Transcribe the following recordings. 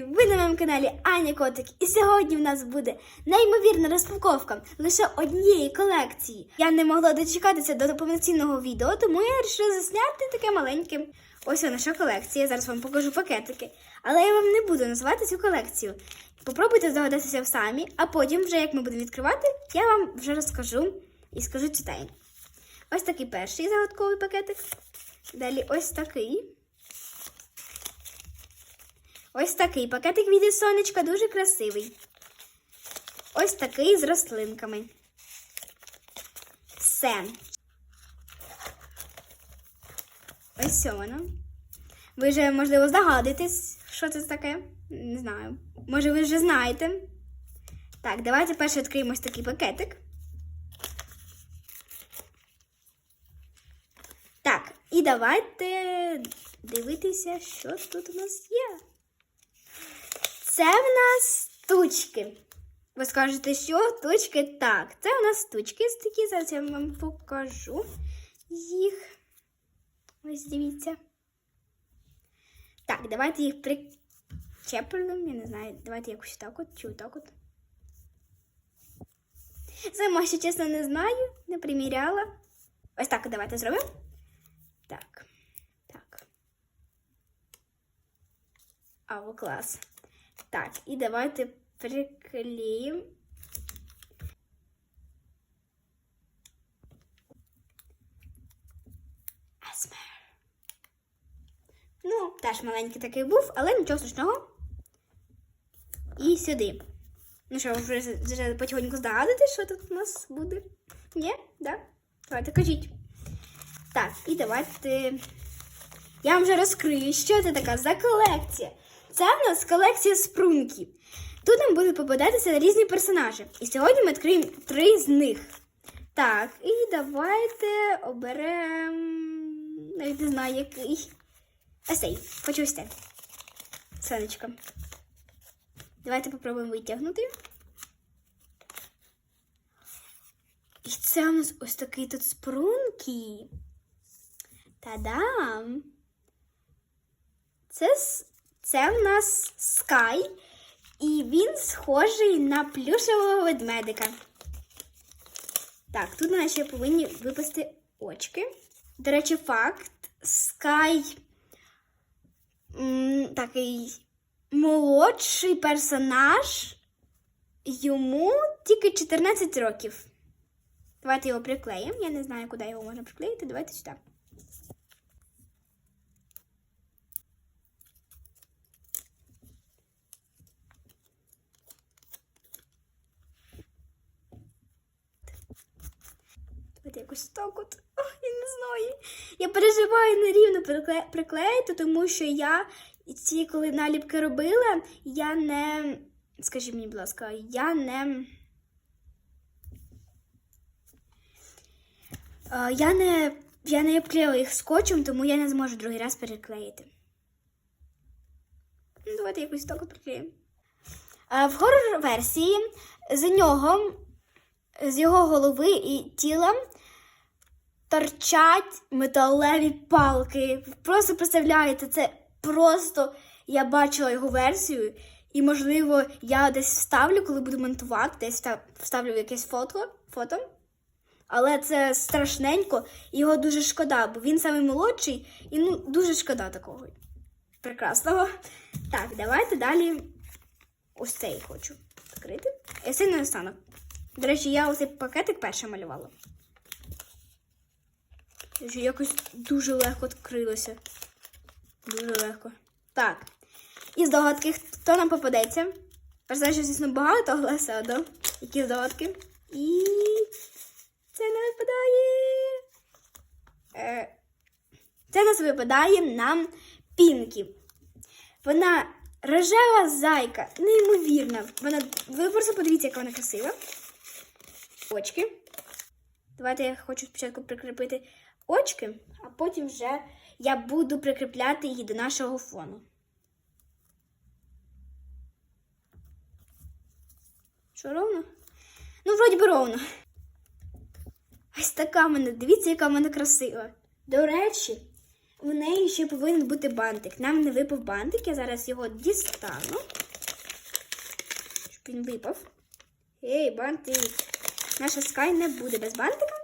друзі! Ви на моєму каналі Аня Котик. І сьогодні в нас буде неймовірна розпаковка лише однієї колекції. Я не могла дочекатися до повноцінного відео, тому я вирішила засняти таке маленьке. Ось наша колекція. Я зараз вам покажу пакетики. Але я вам не буду називати цю колекцію. Попробуйте здогадатися самі, а потім, вже як ми будемо відкривати, я вам вже розкажу і скажу ці тайни. Ось такий перший загадковий пакетик. Далі ось такий. Ось такий пакетик від сонечка дуже красивий. Ось такий з рослинками. Сен. Ось воно. Ви вже, можливо, здогадуєтесь, що це таке? Не знаю. Може, ви вже знаєте. Так, давайте перше відкриємо ось такий пакетик. Так, і давайте дивитися, що тут у нас є. Це в нас тучки. Ви скажете, що тучки? Так, це у нас тучки такі. Зараз я вам покажу їх. Ось дивіться. Так, давайте їх причепимо. Я не знаю, давайте якось так от чи отак от. Сама ще чесно не знаю, не приміряла. Ось так давайте зробимо. Так. Так. Ау, клас. Так, і давайте приклеїмо. Ну, теж маленький такий був, але нічого страшного. І сюди. Ну що, вже, вже потихоньку здогадуєтесь, що тут у нас буде? Ні? Да? Давайте кажіть. Так, і давайте. Я вам вже розкрию, що це така за колекція. Це в нас колекція спрунків. Тут нам будуть попадатися різні персонажі. І сьогодні ми відкриємо три з них. Так, і давайте оберемо. Навіть не знаю, який. Ось. Хочу ось цей. Сонечко. Давайте попробуємо витягнути. І це у нас ось такий тут спрунки. Та-дам! Це, це в нас Скай, і він схожий на плюшевого ведмедика. Так, тут ще повинні випасти очки. До речі, факт: Скай такий молодший персонаж. Йому тільки 14 років. Давайте його приклеїмо. Я не знаю, куди його можна приклеїти. Давайте сюди. Давайте якось так от. Ох, я не знаю. Я переживаю нерівно прикле- приклеїти, тому що я ці, коли наліпки робила, я не. Скажіть мені, будь ласка, я не. Е, Я не, я не обклеїла їх скотчем, тому я не зможу другий раз переклеїти. Ну, давайте якось так приклеїмо. Е, В хоррор-версії з нього, з його голови і тіла торчать металеві палки. Просто представляєте, це просто я бачила його версію, і, можливо, я десь вставлю, коли буду монтувати, десь вста- вставлю якесь фото. фото. Але це страшненько, і його дуже шкода, бо він самий молодший, і ну дуже шкода такого. Прекрасного. Так, давайте далі ось цей хочу відкрити. Сильно не. До речі, я ось цей пакетик перше малювала. Якось дуже легко відкрилося. Дуже легко. Так. І здогадки, хто нам попадеться? Персонажів, звісно, багато, але все одно. Які здогадки? І це не випадає. Е, Це нас випадає нам Пінкі. Вона рожева зайка, неймовірна. Вона, ви просто подивіться, яка вона красива. Очки. Давайте я хочу спочатку прикріпити очки, а потім вже я буду прикріпляти її до нашого фону. Що ровно? Ну, вроді би ровно. Ось така в мене. Дивіться, яка в мене красива. До речі, в неї ще повинен бути бантик. Нам не випав бантик, я зараз його дістану. Щоб він випав. Ей, бантик. Наша скай не буде без бантика.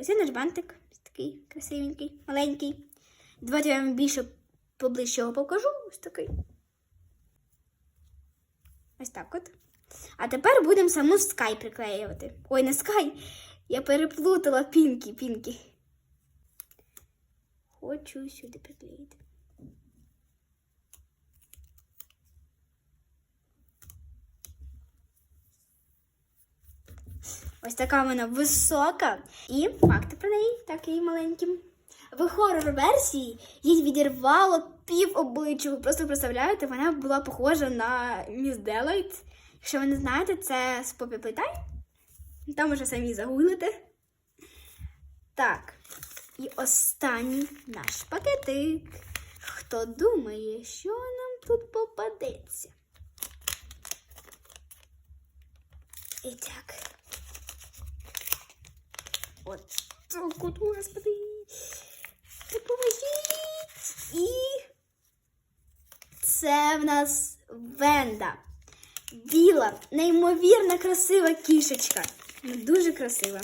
Ось наш бантик. Ось Такий красивенький, маленький. Давайте я вам більше поближче його покажу. Ось такий. Ось так от. А тепер будемо саму скай приклеювати. Ой, не скай. Я переплутала пінки, пінки. Хочу сюди приклеїти. Ось така вона висока. І факти про неї такі маленькі. В хорор-версії їй відірвало пів обличчя. Ви просто представляєте, вона була похожа на міс Делайт. Якщо ви не знаєте, це з Попі Плейтай. Там уже самі загуглите. Так. І останній наш пакетик. Хто думає, що нам тут попадеться? І так. Так от, господи. Допоможіть. І це в нас Венда. Біла, неймовірно красива кішечка. Ну, Дуже красива.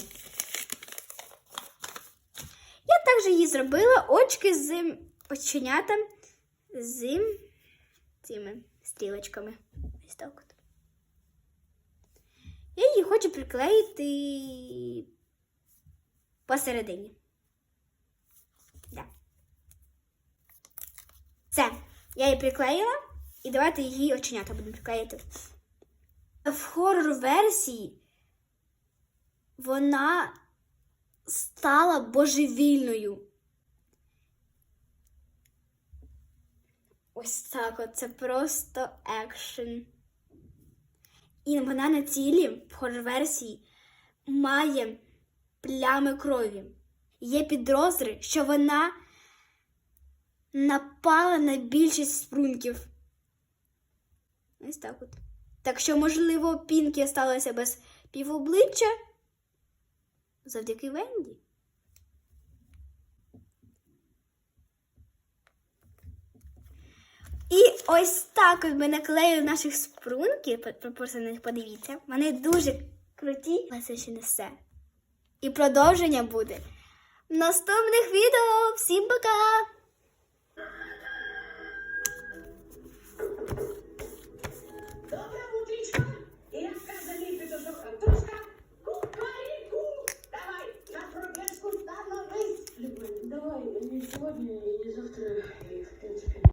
Я також їй зробила очки з оченятам з цими стрілочками. Ось так от. Я її хочу приклеїти посередині. Да. Все, я її приклеїла, і давайте її оченята будемо приклеїти. В хорор-версії вона стала божевільною. Ось так от, це просто екшен. І вона на тілі в хорор-версії має плями крові. Є підозри, що вона напала на більшість спрунків. Ось так от. Так що, можливо, Пінкі сталося без півобличчя завдяки Венді. І ось так от ми наклеїли наших спрунків. Просто на них подивіться. Вони дуже круті, але це ще не все. І продовження буде в наступних відео. Всім пока!